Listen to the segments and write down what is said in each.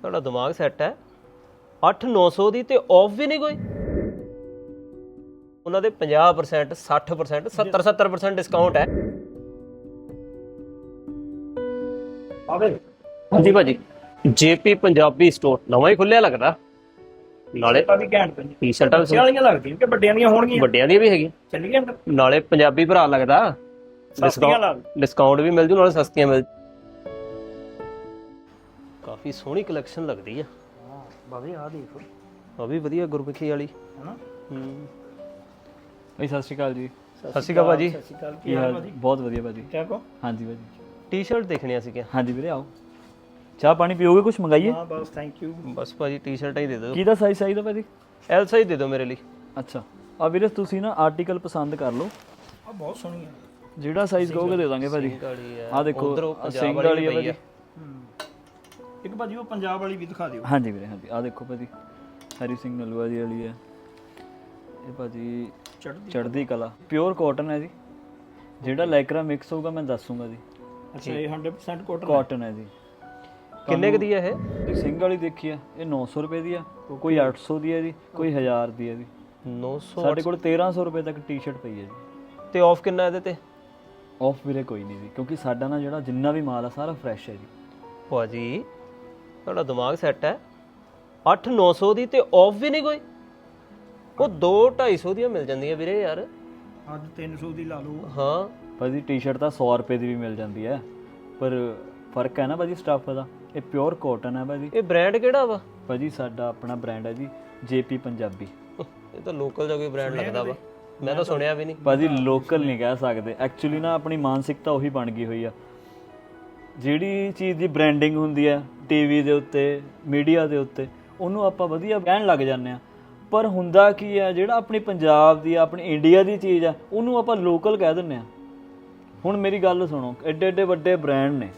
ਤੁਹਾਡਾ ਦਿਮਾਗ ਸੈੱਟ ਹੈ। 8-900 ਦੀ ਤੇ ਆਫ ਵੀ ਨਹੀਂ ਕੋਈ। ਉਹਨਾਂ ਦੇ 50% 60% 70-70% ਡਿਸਕਾਊਂਟ ਹੈ। ਆਵੇ। ਹਾਂਜੀ ਭਾਜੀ। ਜੇਪੀ ਪੰਜਾਬੀ ਸਟੋਰ ਨਵਾਂ ਹੀ ਖੁੱਲਿਆ ਲੱਗਦਾ। ਨਾਲੇ ਤਾਂ ਵੀ ਘੈਂਟ ਪੈਂਦੀ ਟੀ-ਸ਼ਰਟਾਂ ਵੀ ਵਾਲੀਆਂ ਲੱਗਦੀਆਂ ਕਿ ਵੱਡਿਆਂ ਦੀਆਂ ਹੋਣਗੀਆਂ? ਵੱਡਿਆਂ ਦੀਆਂ ਵੀ ਹੈਗੀਆਂ। ਅੰਦਰ ਨਾਲੇ ਪੰਜਾਬੀ ਭਰਾ ਲੱਗਦਾ। ਡਿਸਕਾਊਂਟ ਵੀ ਮਿਲ ਜੂ ਨਾਲੇ ਸਸਤੀਆਂ ਮਿਲ ਕਾਫੀ ਸੋਹਣੀ ਕਲੈਕਸ਼ਨ ਲੱਗਦੀ ਆ। ਹਾਂ ਬਾਵੇ ਆ ਦੇਖੋ ਆ ਵੀ ਵਧੀਆ ਗੁਰਮੁਖੀ ਵਾਲੀ। ਹਨਾ? ਹੂੰ। ਭਾਈ ਸਤਿ ਸ਼੍ਰੀ ਅਕਾਲ ਜੀ। ਸਤਿ ਸ਼੍ਰੀ ਅਕਾਲ ਭਾਜੀ। ਸਤਿ ਸ਼੍ਰੀ ਅਕਾਲ। ਕੀ ਹਾਲ ਭਾਜੀ? ਬਹੁਤ ਵਧੀਆ ਭਾਜੀ। ਠੀਕ ਹੋ? ਹਾਂਜੀ ਭਾਜੀ। ਟੀ-ਸ਼ਰਟ ਦੇਖਣੀਆਂ ਸੀਗੀਆਂ ਹਾਂਜੀ ਵੀਰੇ ਆਓ। ਚਾਹ ਪਾਣੀ ਪੀਓਗੇ ਕੁਝ ਮੰਗਾਈਏ? ਹਾਂ ਬਸ ਥੈਂਕ ਯੂ ਬਸ ਭਾਜੀ ਟੀ-ਸ਼ਰਟਾਂ ਹੀ ਦੇ ਦਿਓ। ਕਿਹਦਾ ਸਾਈਜ਼ ਚਾਹੀਦਾ ਭਾਜੀ? ਐਲ ਸਾਈਜ਼ ਦੇ ਦਿਓ ਮੇਰੇ ਲਈ। ਅੱਛਾ। ਆ ਵੀਰੇ ਤੁਸੀਂ ਨਾ ਆਰਟੀਕਲ ਪਸੰਦ ਕਰ ਲਓ। ਆ ਬਹੁਤ ਸੋਹਣੀ ਜਿਹੜਾ ਸਾਈਜ਼ ਕਹੋਗੇ ਦੇ ਦਾਂਗੇ ਭਾਜੀ। ਆ। ਦੇਖੋ ਵਾਲੀ ਭਾਜੀ। ਇੱਕ ਭਾਜੀ ਉਹ ਪੰਜਾਬ ਵਾਲੀ ਵੀ ਦਿਖਾ ਦਿਓ। ਹਾਂਜੀ ਵੀਰੇ ਹਾਂਜੀ। ਆ ਦੇਖੋ ਭਾਜੀ ਹਰੀ ਸਿੰਘ ਨਲੂਆ ਜੀ ਵਾਲੀ ਹੈ। ਇਹ ਭਾਜੀ ਚੜ੍ਹਦੀ ਚੜ੍ਹਦੀ ਕਲਾ। ਪਿਓਰ ਕਾਟਨ ਹੈ ਜੀ। ਜਿਹੜਾ ਲੈਕਰਾ ਮਿਕਸ ਹੋਊਗਾ ਮੈਂ ਦੱਸੂਗਾ ਜੀ। ਅੱਛਾ ਇਹ 100% ਕੋਟਨ ਕਾਟਨ ਹੈ। ਜੀ। ਕਿੰਨੇ ਕੁ ਦੀ ਇਹ? ਇਹ ਸਿੰਘ ਵਾਲੀ ਦੇਖੀ ਆ ਇਹ 900 ਰੁਪਏ ਦੀ ਆ ਕੋਈ 800 ਦੀ ਹੈ ਜੀ ਕੋਈ 1000 ਦੀ ਹੈ ਜੀ। 900 ਸਾਡੇ ਕੋਲ 1300 ਰੁਪਏ ਤੱਕ ਟੀ-ਸ਼ਰਟ ਪਈ ਹੈ ਜੀ। ਤੇ ਆਫ ਕਿੰਨਾ ਇਹਦੇ ਤੇ? ਆਫ ਵੀਰੇ ਕੋਈ ਨਹੀਂ ਜੀ ਕਿਉਂਕਿ ਸਾਡਾ ਨਾ ਜਿਹੜਾ ਜਿੰਨਾ ਵੀ ਮਾਲ ਆ ਸਾਰਾ ਫਰੈਸ਼ ਹੈ ਜੀ। ਭਾਜੀ ਤੁਹਾਡਾ ਦਿਮਾਗ ਸੈੱਟ ਹੈ। 8-900 ਦੀ ਤੇ ਆਫ ਵੀ ਨਹੀਂ ਕੋਈ। ਉਹ 2-250 ਦੀਆਂ ਮਿਲ ਜਾਂਦੀਆਂ ਵੀਰੇ ਯਾਰ। ਅੱਜ 300 ਦੀ ਲਾ ਲਓ। ਹਾਂ। ਭਾਜੀ ਟੀ-ਸ਼ਰਟ ਤਾਂ 100 ਰੁਪਏ ਦੀ ਵੀ ਮਿਲ ਜਾਂਦੀ ਹੈ। ਪਰ ਫ਼ਰਕ ਹੈ ਨਾ ਭਾਜੀ ਸਟੱਫ ਦਾ। ਇਹ ਪਿਓਰ ਕਾਟਨ ਹੈ ਭਾਜੀ। ਇਹ ਬ੍ਰਾਂਡ ਕਿਹੜਾ ਵਾ? ਭਾਜੀ ਸਾਡਾ ਆਪਣਾ ਬ੍ਰਾਂਡ ਹੈ ਜੀ ਜੇਪੀ ਪੰਜਾਬੀ। ਇਹ ਤਾਂ ਲੋਕਲ ਦਾ ਕੋਈ ਬ੍ਰਾਂਡ ਲੱਗਦਾ ਵਾ। ਮੈਂ ਤਾਂ ਸੁਣਿਆ ਵੀ ਨਹੀਂ। ਭਾਜੀ ਲੋਕਲ ਨਹੀਂ ਕਹਿ ਸਕਦੇ। ਐਕਚੁਅਲੀ ਨਾ ਆਪਣੀ ਮਾਨਸਿਕਤਾ ਉਹੀ ਬਣ ਗਈ ਹੋਈ ਆ। ਜਿਹੜੀ ਚੀਜ਼ ਦੀ ਬ੍ਰਾਂਡਿੰਗ ਹੁੰਦੀ ਹੈ ਟੀਵੀ ਦੇ ਉੱਤੇ ਮੀਡੀਆ ਦੇ ਉੱਤੇ ਉਹਨੂੰ ਆਪਾਂ ਵਧੀਆ ਕਹਿਣ ਲੱਗ ਜਾਂਦੇ ਆ ਪਰ ਹੁੰਦਾ ਕੀ ਹੈ ਜਿਹੜਾ ਆਪਣੀ ਪੰਜਾਬ ਦੀ ਆਪਣੀ ਇੰਡੀਆ ਦੀ ਚੀਜ਼ ਆ ਉਹਨੂੰ ਆਪਾਂ ਲੋਕਲ ਕਹਿ ਦਿੰਦੇ ਆ ਹੁਣ ਮੇਰੀ ਗੱਲ ਸੁਣੋ ਐਡੇ ਐਡੇ ਵੱਡੇ ਬ੍ਰਾਂਡ ਨੇ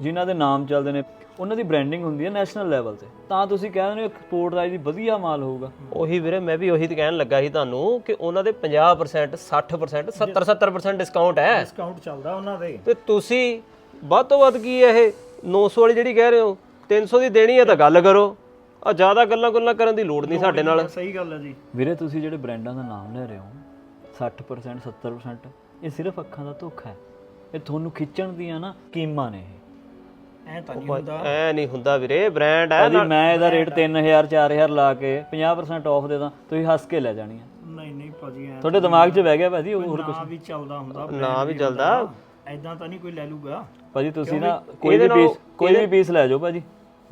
ਜਿਨ੍ਹਾਂ ਦੇ ਨਾਮ ਚੱਲਦੇ ਨੇ ਉਹਨਾਂ ਦੀ ਬ੍ਰਾਂਡਿੰਗ ਹੁੰਦੀ ਹੈ ਨੈਸ਼ਨਲ ਲੈਵਲ ਤੇ। ਤਾਂ ਤੁਸੀਂ ਕਹਿੰਦੇ ਹੋ ਐਕਸਪੋਰਟ ਦਾ ਜੀ ਵਧੀਆ ਮਾਲ ਹੋਊਗਾ। ਉਹੀ ਵੀਰੇ ਮੈਂ ਵੀ ਉਹੀ ਤੇ ਕਹਿਣ ਲੱਗਾ ਸੀ ਤੁਹਾਨੂੰ ਕਿ ਉਹਨਾਂ ਦੇ 50% 60% 70 70% ਡਿਸਕਾਊਂਟ ਹੈ। ਡਿਸਕਾਊਂਟ ਚੱਲਦਾ ਉਹਨਾਂ ਦੇ। ਤੇ ਤੁਸੀਂ ਵੱਧ ਤੋਂ ਵੱਧ ਕੀ ਹੈ ਇਹ? 900 ਵਾਲੀ ਜਿਹੜੀ ਕਹਿ ਰਹੇ ਹੋ 300 ਦੀ ਦੇਣੀ ਹੈ ਤਾਂ ਗੱਲ ਕਰੋ। ਆ ਜ਼ਿਆਦਾ ਗੱਲਾਂ ਗੁੱਲਾਂ ਕਰਨ ਦੀ ਲੋੜ ਨਹੀਂ ਸਾਡੇ ਨਾਲ। ਸਹੀ ਗੱਲ ਹੈ ਜੀ। ਵੀਰੇ ਤੁਸੀਂ ਜਿਹੜੇ ਬ੍ਰਾਂਡਾਂ ਦਾ ਨਾਮ ਲੈ ਰਹੇ ਹੋ 60% 70% ਇਹ ਸਿਰਫ ਅੱਖਾਂ ਦਾ ਧੋਖਾ ਹੈ। ਇਹ ਤੁਹਾਨੂੰ ਖਿੱਚਣ ਦੀਆਂ ਨਾ ਕੀਮਾਂ ਨੇ ਇਹ। ਐ ਤਾਂ ਨਹੀਂ ਹੁੰਦਾ। ਐ ਨਹੀਂ ਹੁੰਦਾ ਵੀਰੇ ਬ੍ਰਾਂਡ ਹੈ ਭਾਜੀ ਮੈਂ ਇਹਦਾ ਰੇਟ 3000 4000 ਲਾ ਕੇ 50% ਆਫ ਦੇ ਦਾਂ ਤੁਸੀਂ ਹੱਸ ਕੇ ਲੈ ਜਾਣੀ ਆ ਨਹੀਂ ਨਹੀਂ ਭਾਜੀ ਐ ਤੁਹਾਡੇ ਦਿਮਾਗ 'ਚ ਬਹਿ ਗਿਆ ਭਾਜੀ ਉਹ ਹੋਰ ਨਾ ਵੀ ਚੱਲਦਾ ਹੁੰਦਾ ਨਾ ਵੀ ਚੱਲਦਾ। ਐਦਾਂ ਤਾਂ ਨਹੀਂ ਕੋਈ ਲੈ ਲੂਗਾ। ਭਾਜੀ ਤੁਸੀਂ ਨਾ ਕੋਈ ਵੀ ਪੀਸ ਕੋਈ ਵੀ ਪੀਸ ਲੈ ਜਾਓ ਭਾਜੀ।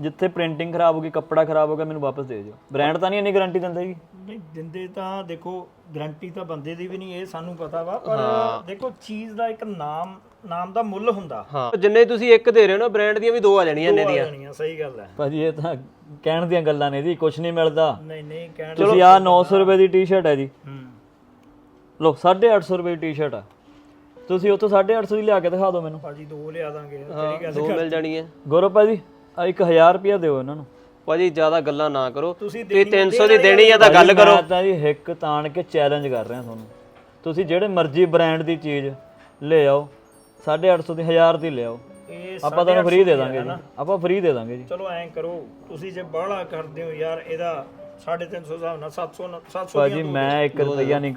ਜਿੱਥੇ ਪ੍ਰਿੰਟਿੰਗ ਖਰਾਬ ਹੋ ਗਈ ਕੱਪੜਾ ਖਰਾਬ ਹੋ ਗਿਆ ਮੈਨੂੰ ਵਾਪਸ ਦੇ ਦਿਓ। ਬ੍ਰਾਂਡ ਤਾਂ ਨਹੀਂ ਇੰਨੀ ਗਾਰੰਟੀ ਦਿੰਦਾ ਜੀ? ਨਹੀਂ ਦਿੰਦੇ ਤਾਂ ਦੇਖੋ ਗਰੰਟੀ ਤਾਂ ਬੰਦੇ ਦੀ ਵੀ ਨਹੀਂ ਇਹ ਸਾਨੂੰ ਪਤਾ ਵਾ। ਪਰ ਦੇਖੋ ਚੀਜ਼ ਦਾ ਇੱਕ ਨਾਮ ਨਾਮ ਦਾ ਮੁੱਲ ਹੁੰਦਾ। ਹਾਂ। ਜਿੰਨੇ ਤੁਸੀਂ ਇੱਕ ਦੇ ਰਹੇ ਹੋ ਨਾ ਬ੍ਰਾਂਡ ਦੀਆਂ ਵੀ ਦੋ ਆ ਜਾਣੀਆਂ ਇੰਨੇ ਦੀਆਂ। ਜਾਣੀਆਂ ਸਹੀ ਗੱਲ ਹੈ। ਭਾਜੀ ਇਹ ਤਾਂ ਕਹਿਣ ਦੀਆਂ ਗੱਲਾਂ ਨੇ ਜੀ ਕੁਝ ਨਹੀਂ ਮਿਲਦਾ। ਨਹੀਂ ਨਹੀਂ ਕਹਿਣ ਤੁਸੀਂ ਆ 900 ਰੁਪਏ ਦੀ ਟੀ-ਸ਼ਰਟ ਹੈ ਜੀ। ਹੂੰ। ਲੋ 850 ਰੁਪਏ ਦੀ ਟੀ-ਸ਼ਰਟ ਆ। ਤੁਸੀਂ ਉੱਥੋਂ 850 ਦੀ ਲਿਆ ਕੇ ਦਿਖਾ ਦਿਓ ਮੈਨੂੰ। ਭਾਜੀ ਦੋ ਲਿਆ ਦਾਂਗੇ ਹਾਂ ਦੋ ਮਿਲ ਜਾਣੀਆਂ। ਗੌਰਵ ਭਾਜੀ ਆ 1000 ਰੁਪਇਆ ਦਿਓ ਇਹਨਾਂ ਨੂੰ। ਭਾਜੀ ਜ਼ਿਆਦਾ ਗੱਲਾਂ ਨਾ ਕਰੋ। ਤੁਸੀਂ ਤੁਸੀਂ 300 ਦੀ ਦੇਣੀ ਆ ਤਾਂ ਗੱਲ ਕਰੋ। ਮੈਂ ਤਾਂ ਜੀ ਹਿੱਕ ਤਾਣ ਕੇ ਚੈਲੰਜ ਕਰ ਰਿਹਾ ਤੁਹਾਨੂੰ। ਤੁਸੀਂ ਜਿਹੜੇ ਮਰਜ਼ੀ ਬ੍ਰਾਂਡ ਦੀ ਚੀਜ਼ ਲੈ ਆਓ 850 ਦੀ 1000 ਦੀ ਲੈ ਆਓ। ਆਪਾਂ ਤੁਹਾਨੂੰ ਫ੍ਰੀ ਦੇ ਦਾਂਗੇ ਜੀ। ਆਪਾਂ ਫ੍ਰੀ ਦੇ ਦਾਂਗੇ ਜੀ। ਚਲੋ ਐਂ ਕਰੋ ਤੁਸੀਂ ਜੇ ਬਾਹਲਾ ਕਰਦੇ ਹੋ ਯਾਰ ਇਹਦਾ 350 ਹਿਸਾਬ ਨਾਲ 700 ਨਾਲ- 700 ਭਾਜੀ ਮੈਂ 1 ਰੁਪਈਆ ਨਹੀਂ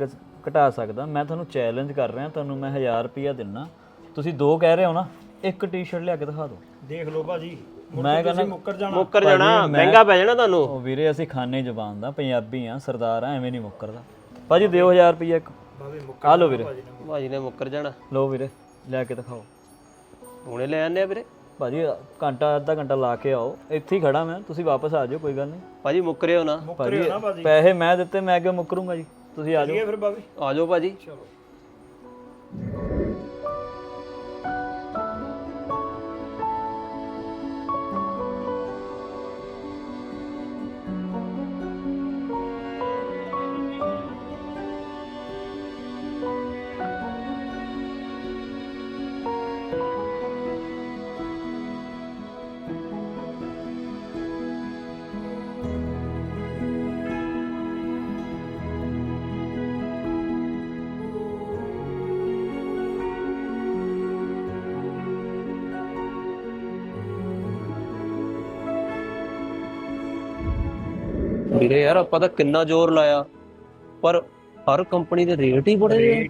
ਘਟਾ ਸਕਦਾ। ਮੈਂ ਤੁਹਾਨੂੰ ਚੈਲੰਜ ਕਰ ਰਿਹਾ ਤੁਹਾਨੂੰ ਮੈਂ 1000 ਰੁਪਈਆ ਦਿੰਨਾ। ਤੁਸੀਂ ਦੋ ਕਹਿ ਰਹੇ ਹੋ ਨਾ ਇੱਕ ਟੀ-ਸ਼ਰਟ ਲਿਆ ਕੇ ਦਿਖਾ ਦਿਓ। ਦੇਖ ਲਓ ਭਾਜੀ ਮੈਂ ਕਹਿੰਦਾ ਮੁੱਕਰ ਜਾਣਾ। ਮੁੱਕਰ ਜਾਣਾ ਮਹਿੰਗਾ ਪੈ ਜਾਣਾ ਤੁਹਾਨੂੰ। ਉਹ ਵੀਰੇ ਅਸੀਂ ਖਾਨੇ ਜ਼ਬਾਨ ਦਾ ਪੰਜਾਬੀ ਆ ਸਰਦਾਰ ਆ ਐਵੇਂ ਨਹੀਂ ਮੁੱਕਰਦਾ। ਭਾਜੀ ਦਿਓ 1000 ਰੁਪਈਆ ਇੱਕ। ਆ ਲਓ ਵੀਰੇ। ਭਾਜੀ ਨੇ ਮੁੱਕਰ। ਜਾਣਾ। ਲਓ ਵੀਰੇ ਲੈ ਕੇ ਦਿਖਾਓ। ਹੁਣੇ ਲੈ ਆਨੇ ਆ ਵੀਰੇ। ਭਾਜੀ ਘੰਟਾ ਅੱਧਾ ਘੰਟਾ ਲਾ ਕੇ ਆਓ। ਇੱਥੇ ਹੀ ਖੜਾ ਮੈਂ ਤੁਸੀਂ ਵਾਪਸ ਆ ਜਾਓ ਕੋਈ ਗੱਲ ਨਹੀਂ। ਭਾਜੀ ਮੁੱਕਰਿਓ ਨਾ। ਮੁੱਕਰਿਓ ਨਾ ਭਾਜੀ। ਪੈਸੇ ਮੈਂ ਦਿੱਤੇ ਮੈਂ ਕਿਉਂ ਮੁੱਕਰੂੰਗਾ ਜੀ? ਤੁਸੀਂ ਆ ਜਾਓ। ਫਿਰ ਬਾਵੇ ਆ ਜਾਓ ਭਾਜੀ। ਚਲੋ। ਵੀਰੇ ਯਾਰ ਆਪਾਂ ਤਾਂ ਕਿੰਨਾ ਜ਼ੋਰ ਲਾਇਆ। ਪਰ ਹਰ ਕੰਪਨੀ ਦੇ ਰੇਟ ਹੀ ਬੜੇ ਨੇ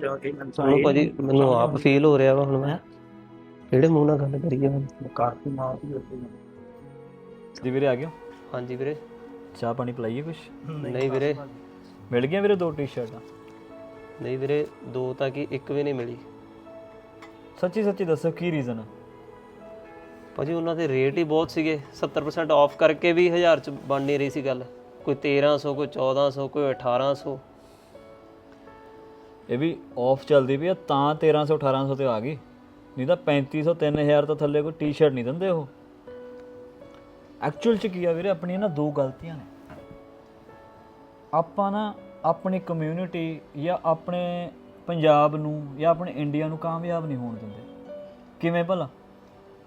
ਜਾ ਕੇ ਹੁਣ ਭਾਜੀ ਮੈਨੂੰ ਆਪ ਫੀਲ ਹੋ ਰਿਹਾ ਵਾ ਹੁਣ ਮੈਂ। ਕਿਹੜੇ ਮੂੰਹ ਨਾਲ ਗੱਲ ਕਰੀਏ ਹੁਣ? ਕਾਰਤੀ ਮਾਰ ਦੀ ਜੀ ਵੀਰੇ ਆ ਗਿਓ ਹਾਂਜੀ ਵੀਰੇ। ਚਾਹ ਪਾਣੀ ਪਿਲਾਈਏ ਕੁਛ? ਨਹੀਂ ਵੀਰੇ। ਮਿਲ ਗਈਆਂ ਵੀਰੇ ਦੋ ਟੀ-ਸ਼ਰਟਾਂ ਨਹੀਂ ਵੀਰੇ ਦੋ ਤਾਂ ਕਿ ਇੱਕ ਵੀ ਨਹੀਂ ਮਿਲੀ। ਸੱਚੀ ਸੱਚੀ ਦੱਸੋ ਕੀ ਰੀਜ਼ਨ ਆ? ਭਾਜੀ, ਉਹਨਾਂ ਦੇ ਰੇਟ ਹੀ ਬਹੁਤ ਸੀਗੇ। 70% ਆਫ ਕਰਕੇ ਵੀ 1000 ਚ ਬਣ ਨਹੀਂ ਰਹੀ ਸੀ ਗੱਲ। ਕੋਈ 1300 ਕੋਈ 1400 ਕੋਈ 1800 ਇਹ ਵੀ ਆਫ ਚੱਲਦੀ ਪਈ ਆ, ਤਾਂ 1300 1800 ਤੇ ਆ ਗਈ। ਨਹੀਂ ਤਾਂ 3500 3000 ਤੋਂ ਥੱਲੇ ਕੋਈ ਟੀ-ਸ਼ਰਟ ਨਹੀਂ ਦਿੰਦੇ ਉਹ। ਐਕਚੁਅਲ ਚ ਕੀ ਆ ਵੀਰੇ, ਆਪਣੀਆਂ ਨਾ ਦੋ ਗਲਤੀਆਂ ਨੇ। ਆਪਾਂ ਨਾ ਆਪਣੀ ਕਮਿਊਨਿਟੀ ਜਾਂ ਆਪਣੇ ਪੰਜਾਬ ਨੂੰ ਜਾਂ ਆਪਣੇ ਇੰਡੀਆ ਨੂੰ ਕਾਮਯਾਬ ਨਹੀਂ ਹੋਣ ਦਿੰਦੇ। ਕਿਵੇਂ ਭਲਾ?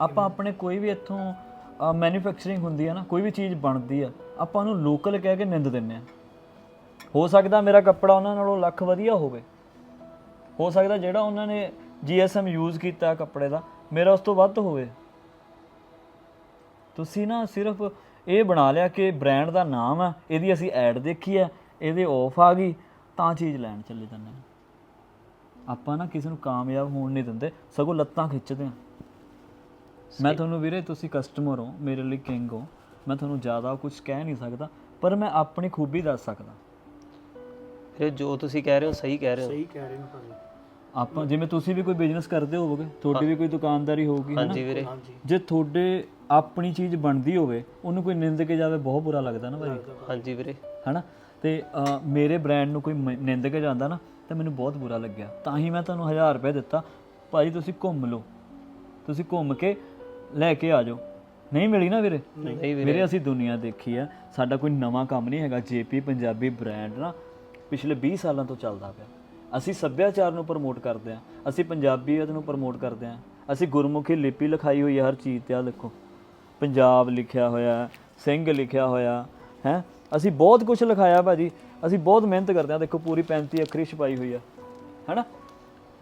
ਆਪਾਂ ਆਪਣੇ ਕੋਈ ਵੀ ਇੱਥੋਂ ਮੈਨੂਫੈਕਚਰਿੰਗ ਹੁੰਦੀ ਹੈ ਨਾ, ਕੋਈ ਵੀ ਚੀਜ਼ ਬਣਦੀ ਆ, ਆਪਾਂ ਉਹਨੂੰ ਲੋਕਲ ਕਹਿ ਕੇ ਨਿੰਦ ਦਿੰਦੇ ਆ। ਹੋ ਸਕਦਾ ਮੇਰਾ ਕੱਪੜਾ ਉਹਨਾਂ ਨਾਲੋਂ ਲੱਖ ਵਧੀਆ ਹੋਵੇ। ਹੋ ਸਕਦਾ ਜਿਹੜਾ ਉਹਨਾਂ ਨੇ GSM ਯੂਜ਼ ਕੀਤਾ ਕੱਪੜੇ ਦਾ, ਮੇਰਾ ਉਸ ਤੋਂ ਵੱਧ ਹੋਵੇ। ਤੁਸੀਂ ਨਾ ਸਿਰਫ ਇਹ ਬਣਾ ਲਿਆ ਕਿ ਬ੍ਰਾਂਡ ਦਾ ਨਾਮ ਆ, ਇਹਦੀ ਅਸੀਂ ਐਡ ਦੇਖੀ ਆ, ਇਹਦੇ ਆਫ ਆ ਗਈ, ਤਾਂ ਚੀਜ਼ ਲੈਣ ਚੱਲੇ ਜਾਂਦੇ ਆਪਾਂ ਨਾ ਕਿਸੇ ਨੂੰ ਕਾਮਯਾਬ ਹੋਣ ਨਹੀਂ ਦਿੰਦੇ, ਸਗੋਂ ਲੱਤਾਂ ਖਿੱਚਦੇ ਆ। ਮੈਂ ਤੁਹਾਨੂੰ ਵੀਰੇ ਤੁਸੀਂ ਕਸਟਮਰ ਹੋ ਮੇਰੇ ਲਈ ਕਿੰਗ ਹੋ। ਮੈਂ ਤੁਹਾਨੂੰ ਜ਼ਿਆਦਾ ਕੁਝ ਕਹਿ ਨਹੀਂ ਸਕਦਾ ਪਰ ਮੈਂ ਆਪਣੀ ਖੂਬੀ ਦੱਸ ਸਕਦਾ। ਵੀਰੇ ਜੋ ਤੁਸੀਂ ਕਹਿ ਰਹੇ ਹੋ ਸਹੀ ਕਹਿ ਰਹੇ ਹੋ। ਸਹੀ ਕਹਿ ਰਹੇ ਹੋ ਭਾਜੀ। ਆਪਾਂ ਜਿਵੇਂ ਤੁਸੀਂ ਵੀ ਕੋਈ ਬਿਜ਼ਨਸ ਕਰਦੇ ਹੋਵੋਗੇ ਤੁਹਾਡੀ ਵੀ ਕੋਈ ਦੁਕਾਨਦਾਰੀ ਹੋਊਗੀ ਹੈ ਨਾ? ਹਾਂਜੀ ਵੀਰੇ। ਜੇ ਤੁਹਾਡੇ ਆਪਣੀ ਚੀਜ਼ ਬਣਦੀ ਹੋਵੇ ਉਹਨੂੰ ਕੋਈ ਨਿੰਦ ਕੇ ਜਾਵੇ ਬਹੁਤ ਬੁਰਾ ਲੱਗਦਾ ਨਾ ਭਾਈ ਹਾਂਜੀ ਵੀਰੇ। ਹੈਨਾ ਤੇ ਮੇਰੇ ਬ੍ਰਾਂਡ ਨੂੰ ਕੋਈ ਮ- ਨਿੰਦ ਕੇ ਜਾਂਦਾ ਨਾ ਤਾਂ ਮੈਨੂੰ ਬਹੁਤ ਬੁਰਾ ਲੱਗਿਆ। ਤਾਂ ਹੀ ਮੈਂ ਤੁਹਾਨੂੰ 1000 ਰੁਪਏ ਦਿੱਤਾ। ਭਾਈ ਤੁਸੀਂ ਘੁੰਮ ਲਓ। ਤੁਸੀਂ ਘੁੰਮ ਕੇ ਲੈ ਕੇ ਆ ਜਾਓ। ਨਹੀਂ ਮਿਲੀ ਨਾ ਵੀਰੇ? ਨਹੀਂ ਵੀਰੇ। ਵੀਰੇ ਅਸੀਂ ਦੁਨੀਆ ਦੇਖੀ ਆ। ਸਾਡਾ ਕੋਈ ਨਵਾਂ ਕੰਮ ਨਹੀਂ ਹੈਗਾ। ਜੇਪੀ ਪੰਜਾਬੀ ਬ੍ਰਾਂਡ ਨਾ ਪਿਛਲੇ 20 ਸਾਲਾਂ ਤੋਂ ਚੱਲਦਾ ਪਿਆ। ਅਸੀਂ ਸੱਭਿਆਚਾਰ ਨੂੰ ਪ੍ਰਮੋਟ ਕਰਦੇ ਆ ਅਸੀਂ ਪੰਜਾਬੀਅਤ ਨੂੰ ਪ੍ਰਮੋਟ ਕਰਦੇ ਆ ਅਸੀਂ ਗੁਰਮੁਖੀ ਲਿਪੀ ਲਿਖਾਈ ਹੋਈ ਹੈ ਹਰ ਚੀਜ਼ ਤੇ ਆ ਦੇਖੋ। ਪੰਜਾਬ ਲਿਖਿਆ ਹੋਇਆ ਹੈ, ਸਿੰਘ ਲਿਖਿਆ ਹੋਇਆ ਹੈ? ਅਸੀਂ ਬਹੁਤ ਕੁਝ ਲਿਖਾਇਆ ਭਾਜੀ। ਅਸੀਂ ਬਹੁਤ ਮਿਹਨਤ ਕਰਦੇ ਆ ਦੇਖੋ ਪੂਰੀ 35 ਅੱਖਰੀ ਛਪਾਈ ਹੋਈ ਆ। ਹੈਨਾ?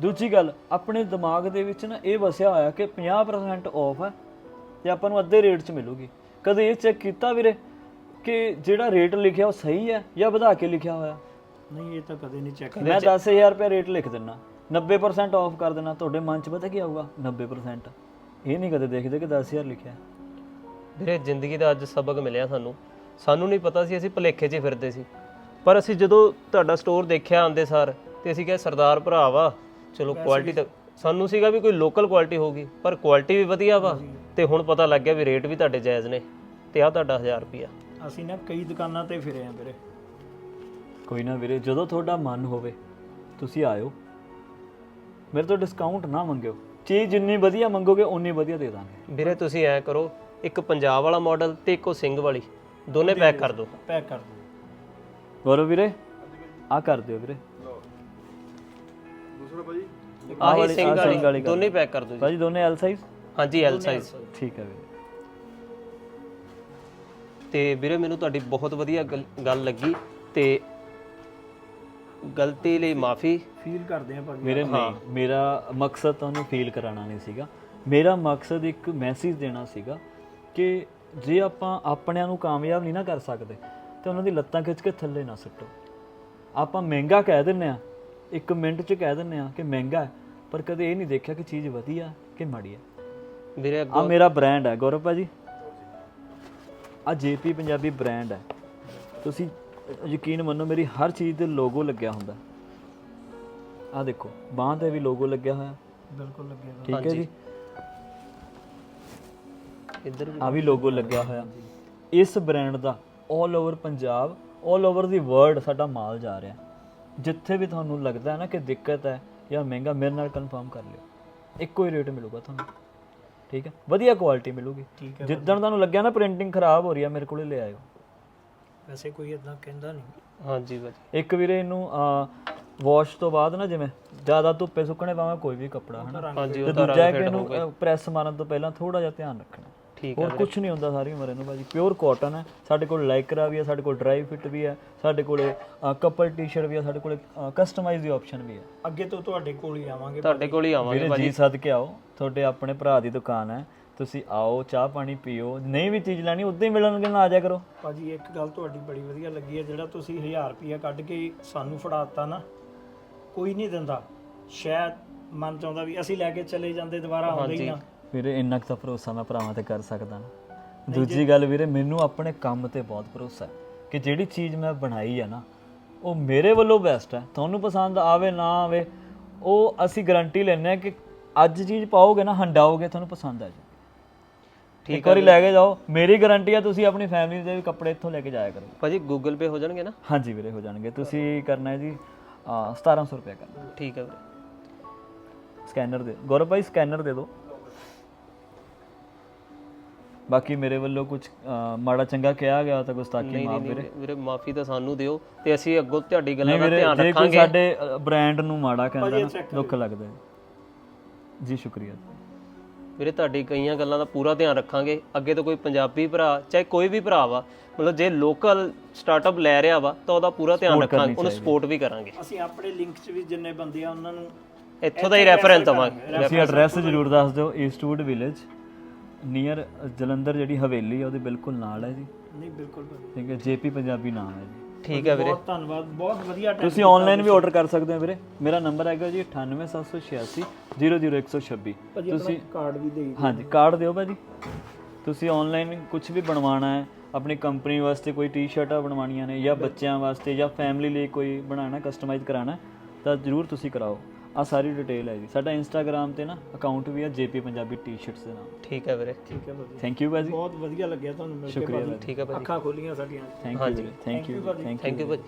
ਦੂਜੀ ਗੱਲ ਆਪਣੇ ਦਿਮਾਗ ਦੇ ਵਿੱਚ ਨਾ ਇਹ ਵਸਿਆ ਹੋਇਆ ਕਿ 50% ਆਫ ਹੈ ਤੇ ਆਪਾਂ ਨੂੰ ਅੱਧੇ ਰੇਟ 'ਚ ਮਿਲੂਗੀ। ਕਦੇ ਇਹ ਚੈੱਕ ਕੀਤਾ ਵੀਰੇ ਕਿ ਜਿਹੜਾ ਰੇਟ ਲਿਖਿਆ ਉਹ ਸਹੀ ਹੈ ਜਾਂ ਵਧਾ ਕੇ ਲਿਖਿਆ ਹੋਇਆ? ਨਹੀਂ ਇਹ ਤਾਂ ਕਦੇ ਨਹੀਂ ਚੈੱਕ ਮੈਂ 10000 ਰੁਪਏ ਰੇਟ ਲਿਖ ਦਿੰਨਾ। 90% ਆਫ ਕਰ ਦੇਣਾ ਤੁਹਾਡੇ ਮਨ 'ਚ ਪਤਾ ਕੀ ਆਊਗਾ? 90% ਇਹ ਨਹੀਂ ਕਦੇ ਦੇਖਦੇ ਕਿ 10000 ਲਿਖਿਆ। ਵੀਰੇ ਜ਼ਿੰਦਗੀ ਦਾ ਅੱਜ ਸਬਕ ਮਿਲਿਆ ਸਾਨੂੰ। ਸਾਨੂੰ ਨਹੀਂ ਪਤਾ ਸੀ ਅਸੀਂ ਭੁਲੇਖੇ 'ਚ ਹੀ ਫਿਰਦੇ ਸੀ। ਪਰ ਅਸੀਂ ਜਦੋਂ ਤੁਹਾਡਾ ਸਟੋਰ ਦੇਖਿਆ ਆਂਦੇ ਸਾਰ ਤੇ ਅਸੀਂ ਕਿਹਾ ਸਰਦਾਰ ਭਰਾ ਵਾ ਚਲੋ ਕੁਆਲਿਟੀ ਤਾਂ ਸਾਨੂੰ ਸੀਗਾ ਵੀ ਕੋਈ ਲੋਕਲ ਕੁਆਲਿਟੀ ਹੋਗੀ ਪਰ ਕੁਆਲਿਟੀ ਵੀ ਵਧੀਆ ਵਾ ਤੇ ਹੁਣ ਪਤਾ ਲੱਗ ਗਿਆ ਵੀ ਰੇਟ ਵੀ ਤੁਹਾਡੇ ਜਾਇਜ਼ ਨੇ ਤੇ ਆ ਤੁਹਾਡਾ 1000 ਰੁਪਿਆ ਅਸੀਂ ਨਾ ਕਈ ਦੁਕਾਨਾਂ ਤੇ ਫਿਰੇ ਆ ਵੀਰੇ। ਕੋਈ ਨਾ ਵੀਰੇ ਜਦੋਂ ਤੁਹਾਡਾ ਮਨ ਹੋਵੇ ਤੁਸੀਂ ਆਇਓ। ਮੇਰੇ ਤੋਂ ਡਿਸਕਾਊਂਟ ਨਾ ਮੰਗਿਓ। ਚੀਜ਼ ਜਿੰਨੀ ਵਧੀਆ ਮੰਗੋਗੇ ਉਨੀ ਵਧੀਆ ਦੇ ਦਾਂਗੇ। ਵੀਰੇ ਤੁਸੀਂ ਐ ਕਰੋ ਇੱਕ ਪੰਜਾਬ ਵਾਲਾ ਮਾਡਲ ਤੇ ਇੱਕੋ ਸਿੰਘ ਵਾਲੀ ਦੋਨੇ ਪੈਕ ਕਰ ਦਿਓ। ਪੈਕ ਕਰ ਦਿਓ। ਗੌਰਵ ਵੀਰੇ ਆ ਕਰ ਦਿਓ ਵੀਰੇ। ਸਿੰਘ ਆਹ ਸਿੰਘ ਵਾਲੀ। ਦੋਨੇ ਪੈਕ ਕਰ ਦਿਓ ਜੀ। ਭਾਜੀ ਦੋਨੇ ਐਲ ਸਾਈਜ਼ ਹਾਂਜੀ ਐਲ ਸਾਈਜ਼ ਠੀਕ ਹੈ ਵੀਰੇ। ਤੇ ਵੀਰੇ ਮੈਨੂੰ ਤੁਹਾਡੀ ਬਹੁਤ ਵਧੀਆ ਗੱਲ- ਗੱਲ ਲੱਗੀ ਤੇ ਗਲਤੀ ਲਈ ਮਾਫੀ। ਫੀਲ ਕਰਦੇ ਆ ਭਾਜੀ। ਮੇਰੇ ਨਹੀਂ ਮੇਰਾ ਮਕਸਦ ਤੁਹਾਨੂੰ ਫੀਲ ਕਰਾਉਣਾ ਨਹੀਂ ਸੀਗਾ। ਮੇਰਾ ਮਕਸਦ ਇੱਕ ਮੈਸੇਜ ਦੇਣਾ ਸੀਗਾ ਕਿ ਜੇ ਆਪਾਂ ਆਪਣਿਆਂ ਨੂੰ ਕਾਮਯਾਬ ਨਹੀਂ ਨਾ ਕਰ ਸਕਦੇ ਤੇ ਉਹਨਾਂ ਦੀ ਲੱਤਾਂ ਖਿੱਚ ਕੇ ਥੱਲੇ ਨਾ ਸੁੱਟੋ। ਆਪਾਂ ਮਹਿੰਗਾ ਕਹਿ ਦਿੰਨੇ ਆ ਇੱਕ ਮਿੰਟ 'ਚ ਕਹਿ ਦਿੰਨੇ ਆ ਕਿ ਮਹਿੰਗਾ ਹੈ ਪਰ ਕਦੇ ਇਹ ਨਹੀਂ ਦੇਖਿਆ ਕਿ ਚੀਜ਼ ਵਧੀਆ ਕਿ ਮਾੜੀ ਹੈ। ਵੀਰੇ ਆ ਅੱਗੋਂ ਮੇਰਾ ਬ੍ਰਾਂਡ ਹੈ ਗੌਰਵ ਭਾਜੀ। ਆ ਜੇਪੀ ਪੰਜਾਬੀ ਬ੍ਰਾਂਡ ਹੈ। ਤੁਸੀਂ ਯਕੀਨ ਮੰਨੋ ਮੇਰੀ ਹਰ ਚੀਜ਼ ਤੇ ਲੋਗੋ ਲੱਗਿਆ ਹੁੰਦਾ। ਆ ਦੇਖੋ ਬਾਂਹ ਤੇ ਵੀ ਲੋਗੋ ਲੱਗਿਆ ਹੋਇਆ। ਬਿਲਕੁਲ ਲੱਗਿਆ ਹੋਇਆ। ਠੀਕ ਹੈ ਜੀ। ਇੱਧਰ ਵੀ ਆ ਵੀ ਲੋਗੋ ਲੱਗਿਆ ਹੋਇਆ। ਇਸ ਬ੍ਰਾਂਡ ਦਾ 올 ਓਵਰ ਪੰਜਾਬ 올 ਓਵਰ ਦੀ ਵਰਲਡ ਸਾਡਾ ਮਾਲ ਜਾ ਰਿਹਾ। ਜਿੱਥੇ ਵੀ ਤੁਹਾਨੂੰ ਲੱਗਦਾ ਹੈ ਨਾ ਕਿ ਦਿੱਕਤ ਹੈ ਜਾਂ ਮਹਿੰਗਾ ਮੇਰੇ ਨਾਲ ਕਨਫਰਮ ਕਰ ਲਿਓ। ਇੱਕੋ ਹੀ ਰੇਟ ਮਿਲੂਗਾ ਤੁਹਾਨੂੰ। ਠੀਕ ਹੈ? ਵਧੀਆ ਕੁਆਲਿਟੀ ਮਿਲੂਗੀ। ਠੀਕ ਹੈ ਜਿੱਦਣ ਤੁਹਾਨੂੰ ਲੱਗਿਆ ਨਾ ਪ੍ਰਿੰਟਿੰਗ ਖਰਾਬ ਹੋ ਰਹੀ ਹੈ ਮੇਰੇ ਕੋਲੇ ਲੈ ਆਇਓ। ਵੈਸੇ ਕੋਈ ਇਦਾਂ ਕਹਿੰਦਾ ਨਹੀਂ। ਹਾਂਜੀ ਭਾਜੀ। ਇੱਕ ਵੀਰੇ ਇਹਨੂੰ ਵਾਸ਼ ਤੋਂ ਬਾਅਦ ਨਾ ਜਿਵੇਂ ਜ਼ਿਆਦਾ ਧੁੱਪੇ ਸੁੱਕਣੇ ਪਾਵਾਂ ਕੋਈ ਵੀ ਕੱਪੜਾ ਹਨਾ? ਹਾਂਜੀ ਤੇ ਉਹ ਤਾਂ ਦੂਜਾ ਰੰਗ ਕਿ ਇਹਨੂੰ ਪ੍ਰੈਸ ਮਾਰਨ ਤੋਂ ਪਹਿਲਾਂ ਥੋੜਾ ਜਿਹਾ ਧਿਆਨ ਰੱਖਣਾ। ਠੀਕ ਹੋਰ ਕੁਝ ਨਹੀਂ ਹੁੰਦਾ ਸਾਰੀ ਉਮਰ ਇਹਨੂੰ ਭਾਜੀ। ਪਿਓਰ ਕਾਟਨ ਹੈ ਸਾਡੇ ਕੋਲ ਲਾਈਕਰਾ ਵੀ ਹੈ ਸਾਡੇ ਕੋਲ ਡਰਾਈ ਫਿੱਟ ਵੀ ਹੈ ਸਾਡੇ ਕੋਲੇ ਕਪਲ ਟੀ-ਸ਼ਰਟ ਵੀ ਹੈ ਸਾਡੇ ਕੋਲੇ ਕਸਟਮਾਈਜ਼ ਦੀ ਆਪਸ਼ਨ ਵੀ ਹੈ। ਅੱਗੇ ਤੋਂ ਤੁਹਾਡੇ ਕੋਲ ਹੀ ਆਵਾਂਗੇ ਤੁਹਾਡੇ ਕੋਲ ਹੀ ਆਵਾਂਗੇ ਵੀਰੇ ਜੀ ਸਦਕੇ ਆਓ। ਤੁਹਾਡੇ ਆਪਣੇ ਭਰਾ ਦੀ ਦੁਕਾਨ ਹੈ। ਤੁਸੀਂ ਆਓ ਚਾਹ ਪਾਣੀ ਪੀਓ। ਨਹੀਂ ਵੀ ਚੀਜ਼ ਲੈਣੀ ਉਦਾਂ ਹੀ ਮਿਲਣਗੇ ਨਾ ਆ ਜਾ ਕਰੋ। ਭਾਜੀ ਇੱਕ ਗੱਲ ਤੁਹਾਡੀ ਬੜੀ ਵਧੀਆ ਲੱਗੀ ਹੈ। ਜਿਹੜਾ ਤੁਸੀਂ 1000 ਰੁਪਇਆ ਕੱਢ ਕੇ ਸਾਨੂੰ ਫੜਾਤਾ ਨਾ ਕੋਈ ਨਹੀਂ ਦਿੰਦਾ। ਸ਼ਾਇਦ ਮਨ ਚਾਹੁੰਦਾ ਵੀ ਅਸੀਂ ਲੈ ਕੇ ਚਲੇ ਜਾਂਦੇ ਦੁਬਾਰਾ ਆਉਂਦੇ ਹੀ ਨਾ। ਵੀਰੇ ਇੰਨਾ ਕੁ ਤਾਂ ਭਰੋਸਾ ਮੈਂ ਭਰਾਵਾਂ ਤੇ ਕਰ ਸਕਦਾ ਨਾ। ਦੂਜੀ ਗੱਲ ਵੀਰੇ ਮੈਨੂੰ ਆਪਣੇ ਕੰਮ ਤੇ ਬਹੁਤ ਭਰੋਸਾ ਹੈ ਕਿ ਜਿਹੜੀ ਚੀਜ਼ ਮੈਂ ਬਣਾਈ ਹੈ ਨਾ ਉਹ ਮੇਰੇ ਵੱਲੋਂ ਬੈਸਟ ਹੈ। ਤੁਹਾਨੂੰ ਪਸੰਦ ਆਵੇ ਨਾ ਆਵੇ ਉਹ ਅਸੀਂ ਗਾਰੰਟੀ ਲੈਂਦੇ ਆ ਕਿ ਅੱਜ ਚੀਜ਼ ਪਾਓਗੇ ਨਾ ਹੰਡਾਓਗੇ ਤੁਹਾਨੂੰ ਪਸੰਦ ਆ ਜਾਏ ਇੱਕ ਵਾਰੀ ਲੈ ਕੇ ਜਾਓ। ਮੇਰੀ ਗਾਰੰਟੀ ਆ ਤੁਸੀਂ ਆਪਣੀ ਫੈਮਿਲੀ ਦੇ ਵੀ ਕੱਪੜੇ ਇੱਥੋਂ ਲੈ ਕੇ ਜਾਇਆ ਕਰੋ। ਭਾਜੀ ਗੂਗਲ ਪੇ ਹੋ ਜਾਣਗੇ ਨਾ? ਹਾਂਜੀ ਵੀਰੇ ਹੋ ਜਾਣਗੇ। ਤੁਸੀਂ ਕਰਨਾ ਹੈ ਜੀ ਅਹ 1700 ਰੁਪਏ ਕਰਨਾ। ਠੀਕ ਹੈ ਵੀਰੇ। ਸਕੈਨਰ ਦੇ ਗੌਰਵ ਭਾਈ ਸਕੈਨਰ ਦੇ ਦਿਓ। ਬਾਕੀ ਮੇਰੇ ਵੱਲੋਂ ਕੁਝ ਮਾੜਾ ਚੰਗਾ ਕਿਹਾ ਗਿਆ ਤਾਂ ਗੁਸਤਾਖੀ ਮਾਫ ਵੀਰੇ ਨਹੀਂ, ਵੀਰੇ। ਮਾਫੀ ਤਾਂ ਸਾਨੂੰ ਦਿਓ ਤੇ ਅਸੀਂ ਅੱਗੋਂ ਤੁਹਾਡੀ ਗੱਲਾਂ ਦਾ ਧਿਆਨ ਜੇ ਰੱਖਾਂਗੇ। ਸਾਡੇ ਬ੍ਰਾਂਡ ਨੂੰ ਮਾੜਾ ਕਹਿੰਦਾ ਨਾ ਦੁੱਖ ਲੱਗਦਾ ਜੀ ਸ਼ੁਕਰੀਆ। ਵੀਰੇ ਤੁਹਾਡੀ ਕਈਆਂ ਗੱਲਾਂ ਦਾ ਪੂਰਾ ਧਿਆਨ ਰੱਖਾਂਗੇ। ਅੱਗੇ ਤੋਂ ਕੋਈ ਪੰਜਾਬੀ ਭਰਾ ਚਾਹੇ ਕੋਈ ਵੀ ਭਰਾ ਵਾ ਮਤਲਬ ਜੇ ਲੋਕਲ ਸਟਾਰਟਅਪ ਲੈ ਰਿਹਾ ਵਾ ਤਾਂ ਉਹਦਾ ਪੂਰਾ ਧਿਆਨ ਰੱਖਾਂਗੇ ਉਹਨੂੰ ਸਪੋਰਟ ਵੀ ਕਰਾਂਗੇ। ਅਸੀਂ ਆਪਣੇ ਲਿੰਕ 'ਚ ਵੀ ਜਿੰਨੇ ਬੰਦੇ ਆ ਉਹਨਾਂ ਨੂੰ ਇੱਥੋਂ ਦਾ ਹੀ ਰੈਫਰੈਂਸ ਦਵਾਂਗੇ। ਤੁਸੀਂ ਐਡਰੈਸ ਜ਼ਰੂਰ ਦੱਸ ਦਿਓ ਈਸਟਵੁੱਡ ਵਿਲੇਜ ਨੀਅਰ ਜਲੰਧਰ ਜਿਹੜੀ ਹਵੇਲੀ ਹੈ ਉਹਦੇ ਬਿਲਕੁਲ ਨਾਲ ਹੈ ਜੀ। ਨਹੀਂ ਬਿਲਕੁਲ ਭਾਜੀ। ਠੀਕ ਹੈ ਜੇਪੀ ਪੰਜਾਬੀ ਨਾਮ ਹੈ ਜੀ। ਠੀਕ ਹੈ ਵੀਰੇ। ਬਹੁਤ ਧੰਨਵਾਦ ਬਹੁਤ ਵਧੀਆ time ਤੁਸੀਂ ਆਨਲਾਈਨ ਵੀ ਆਰਡਰ ਕਰ ਸਕਦੇ ਹੋ ਵੀਰੇ। ਮੇਰਾ ਨੰਬਰ ਹੈਗਾ ਜੀ 98786 00126 ਭਾਜੀ ਆਪਣਾ ਕਾਰਡ ਵੀ ਦੇ ਹਾਂਜੀ ਕਾਰਡ ਦਿਓ ਭਾਜੀ। ਤੁਸੀਂ ਆਨਲਾਈਨ ਕੁਝ ਵੀ ਬਣਵਾਉਣਾ ਹੈ ਆਪਣੀ ਕੰਪਨੀ ਵਾਸਤੇ ਕੋਈ ਟੀ-ਸ਼ਰਟਾਂ ਬਣਵਾਉਣੀਆਂ ਨੇ ਜਾਂ ਬੱਚਿਆਂ ਵਾਸਤੇ ਜਾਂ ਫੈਮਿਲੀ ਲਈ ਕੋਈ ਬਣਾਉਣਾ ਕਸਟਮਾਈਜ਼ ਕਰਾਉਣਾ ਤਾਂ ਜ਼ਰੂਰ ਤੁਸੀਂ ਕਰਾਓ। ਆ ਸਾਰੀ ਡਿਟੇਲ ਹੈ ਜੀ। ਸਾਡਾ ਇੰਸਟਾਗ੍ਰam ਤੇ ਨਾ ਅਕਾਊਂਟ ਵੀ ਹੈ ਜੇਪੀ ਪੰਜਾਬੀ ਟੀ-ਸ਼ਰਟਸ ਦੇ ਨਾਮ ਠੀਕ ਹੈ ਵੀਰੇ। ਠੀਕ ਹੈ ਭਾਜੀ। ਥੈਂਕ ਯੂ ਭਾਜੀ। ਬਹੁਤ ਵਧੀਆ ਲੱਗਿਆ ਤੁਹਾਨੂੰ ਮਿਲ ਕੇ ਭਾਜੀ। ਠੀਕ ਹੈ ਭਾਜੀ। ਅੱਖਾਂ ਖੋਲੀਆਂ ਸਾਡੀਆਂ। Thank you thank you thank thank you ਭਾਜੀ।